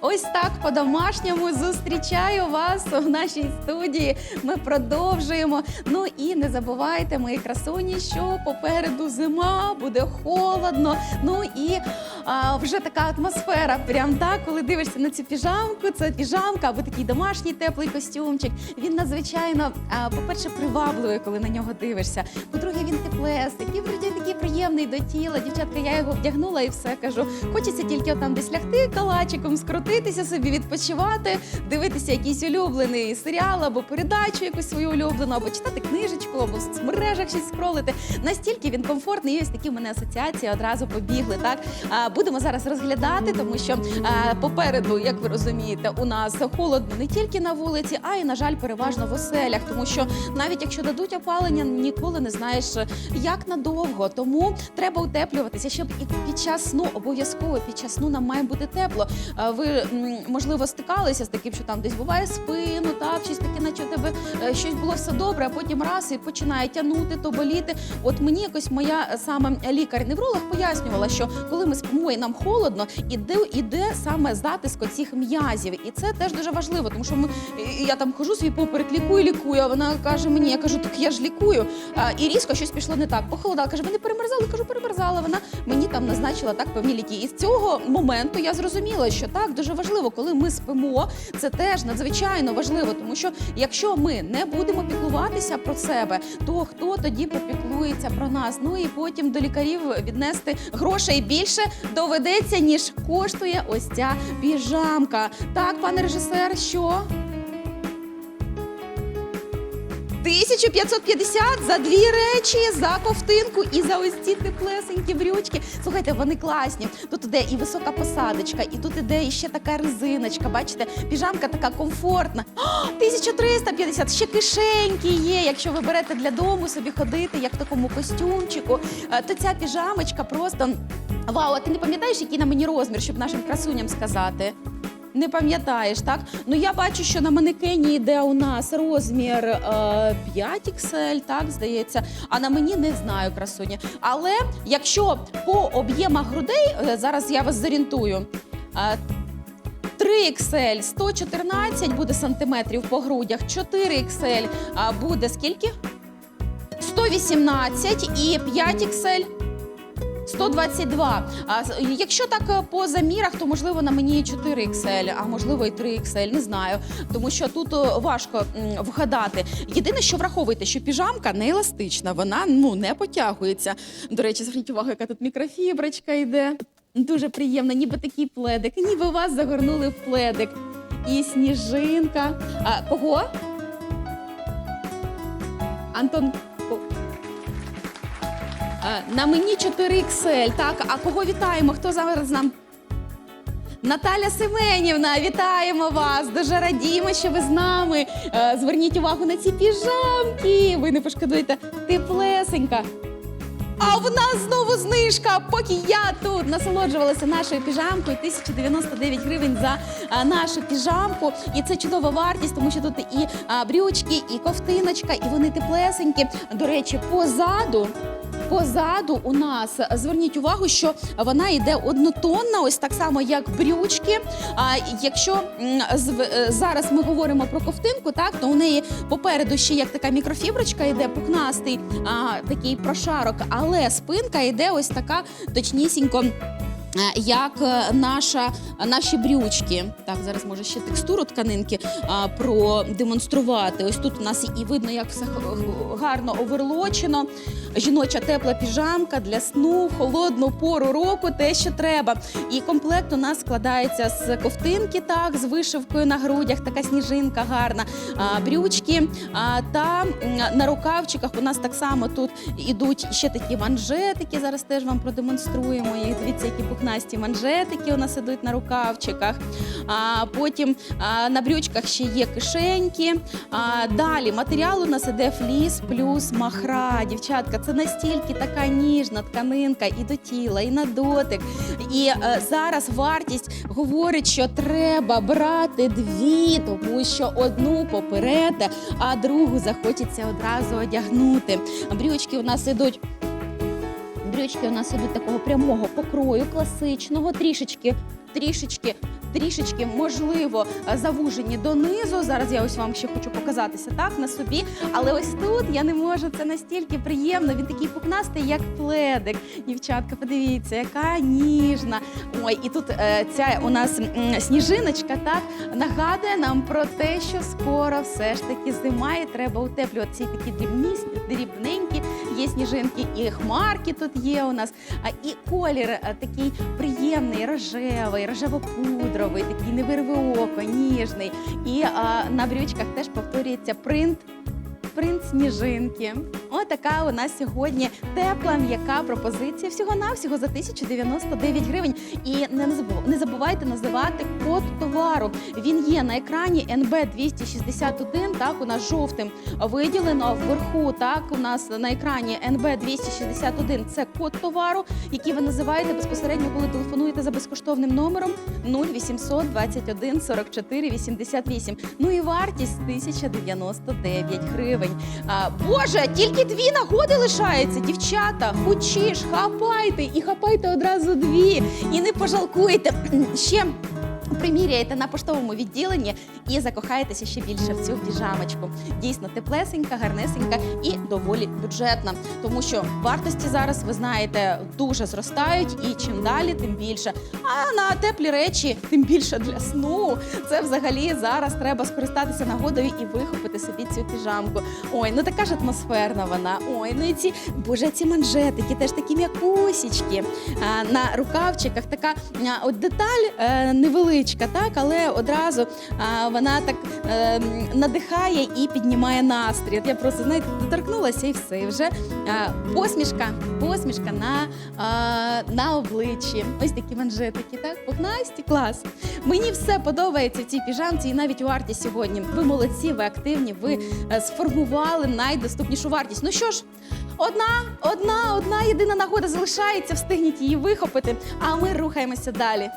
Ось так по-домашньому зустрічаю вас у нашій студії. Ми продовжуємо. Ну і не забувайте, мої красуні, що попереду зима, буде холодно. Ну і а, вже така атмосфера. Прям так, коли дивишся на цю піжамку, це піжамка або такий домашній теплий костюмчик. Він надзвичайно, по-перше, привабливий, коли на нього дивишся. По-друге, він теплесний, вроді такий приємний до тіла. Дівчатка, я його вдягнула і все кажу. Хочеться тільки там десь лягти калачиком, скрутитися собі, відпочивати, дивитися якийсь улюблений серіал або передачу якусь свою улюблену, або читати книжечку, або в соцмережах щось скролити. Настільки він комфортний. І ось такі в мене асоціації одразу побігли. Так будемо зараз розглядати, тому що попереду, як ви розумієте, у нас холодно не тільки на вулиці, а й на жаль, переважно в оселях. Тому що навіть якщо дадуть опалення, ніколи не знаєш, як надовго. Тому треба утеплюватися, щоб і під час сну обов'язково під час сну нам має бути тепло. Ви можливо стикалися з таким, що там десь буває спину, так щось таке, наче у тебе е, щось було все добре, а потім раз і починає тягнути, то боліти. От мені якось моя е, саме лікар-невролог пояснювала, що коли ми спимо і нам холодно, іде, іде саме затиск оцих м'язів. І це теж дуже важливо, тому що ми я там хожу свій поперек лікую, лікую. А вона каже мені, я кажу, так я ж лікую. І різко щось пішло не так. Похолодала. Каже, ви не перемерзали? Кажу, перемерзала. Вона мені там назначила так певні ліки. І з цього моменту я зрозуміла, що так дуже важливо, коли ми спимо. Це теж надзвичайно важливо, тому що якщо ми не будемо піклуватися про себе, то хто тоді попіклується про нас? Ну і потім до лікарів віднести грошей більше доведеться, ніж коштує ось ця піжамка. Так, пане режисер, що? 1550 за дві речі, за ковтинку і за ось ці теплесенькі брючки. Слухайте, вони класні. Тут іде і висока посадочка, і тут іде іще така резиночка. Бачите, піжамка така комфортна. О, 1350, ще кишеньки є. Якщо ви берете для дому собі ходити, як такому костюмчику, е, то ця піжамочка просто вау. А ти не пам'ятаєш, який на мені розмір, щоб нашим красуням сказати? Не пам'ятаєш, так? Ну я бачу, що на манекені йде у нас розмір е, 5XL, так здається. А на мені не знаю красуні. Але якщо по об'ємах грудей, е, зараз я вас зорієнтую. Е, 3XL 114 буде сантиметрів по грудях, 4XL буде скільки? 118 і 5XL 122. А якщо так е, по замірах, то можливо на мені 4 XL, а можливо і 3 XL, не знаю. Тому що тут е, важко вгадати. Єдине, що враховуйте, що піжамка не еластична, вона ну не потягується. До речі, зверніть увагу, яка тут мікрофіброчка йде. Дуже приємно, ніби такий пледик, ніби вас загорнули в пледик. І сніжинка. А кого? Антон. Е, На мені 4 XL, так. А кого вітаємо? Хто зараз нам? Наталя Семенівна, вітаємо вас! Дуже радіємо, що ви з нами. Е, Зверніть увагу на ці піжамки. Ви не пошкодуєте теплесенька. А в нас знову знижка. Поки я тут насолоджувалася нашою піжамкою, 1099 гривень за а, нашу піжамку. І це чудова вартість, тому що тут і а, брючки, і ковтиночка, і вони теплесенькі. До речі, позаду. Позаду у нас зверніть увагу, що вона йде однотонна, ось так само, як брючки. А якщо е, зараз ми говоримо про ковтинку, так то у неї попереду ще як така мікрофіброчка йде, пухнастий а, такий прошарок, але спинка йде ось така точнісінько. Е, Як е, наша, наші брючки. Так, зараз може ще текстуру тканинки а, продемонструвати. Ось тут у нас і видно, як все гарно оверлочено. Жіноча тепла піжамка для сну, холодну пору року, те, що треба. І комплект у нас складається з ковтинки, так, з вишивкою на грудях, така сніжинка гарна, а, брючки. А, та на рукавчиках у нас так само тут ідуть ще такі манжетики. Зараз теж вам продемонструємо їх. Дивіться, які пухнасті манжетики у нас ідуть на рукавчиках. А, потім а, на брючках ще є кишеньки. А, далі матеріал у нас іде фліс плюс махра. Дівчатка, це настільки така ніжна тканинка і до тіла, і на дотик. І е, зараз вартість говорить, що треба брати дві, тому що одну поперете, а другу захочеться одразу одягнути. Брючки у нас ідуть. Брючки у нас ідуть такого прямого покрою, класичного, трішечки трішечки. Трішечки можливо завужені донизу. Зараз я ось вам ще хочу показатися так на собі. Але ось тут я не можу. Це настільки приємно. Він такий пухнастий, як пледик. Дівчатка, подивіться, яка ніжна. Ой, і тут е, ця у нас сніжиночка так нагадує нам про те, що скоро все ж таки зима, і треба утеплювати ці такі дрібні, дрібненькі. Є сніжинки, і хмарки тут є у нас. А і колір е, такий приємний, рожевий, рожево-пудровий, такий не вирве око, ніжний. І а, на брючках теж повторюється принт. Принт сніжинки. Отака у нас сьогодні тепла, м'яка пропозиція. Всього-навсього за 1099 гривень. І не не забувайте називати код товару. Він є на екрані НБ 261. Так, у нас жовтим виділено вверху. Так, у нас на екрані НБ 261 це код товару, який ви називаєте безпосередньо, коли телефонуєте за безкоштовним номером 0800 21 44 88. Ну і вартість 1099 гривень. А, Боже, тільки дві нагоди лишаються, дівчата. Хочеш, хапайте і хапайте одразу дві. І не пожалкуйте. Ще приміряєте на поштовому відділенні і закохаєтеся ще більше в цю піжамочку. Дійсно теплесенька, гарнесенька і доволі бюджетна. Тому що вартості зараз, ви знаєте, дуже зростають, і чим далі, тим більше. А на теплі речі, тим більше для сну. Це взагалі зараз треба скористатися нагодою і вихопити собі цю піжамку. Ой, ну така ж атмосферна вона. Ой, ну і ці боже, ці манжетики теж такі м'якусічки. На рукавчиках така от деталь е, невеличка, так, але одразу а, вона так е, надихає і піднімає настрій. От я просто знаєте, доторкнулася і все. І вже а, посмішка, посмішка на, а, на обличчі. Ось такі манжетики, так, пухнасті, клас. Мені все подобається в цій піжамці, і навіть вартість сьогодні. Ви молодці, ви активні, ви е, сформували найдоступнішу вартість. Ну що ж, одна, одна, одна єдина нагода залишається, встигніть її вихопити, а ми рухаємося далі.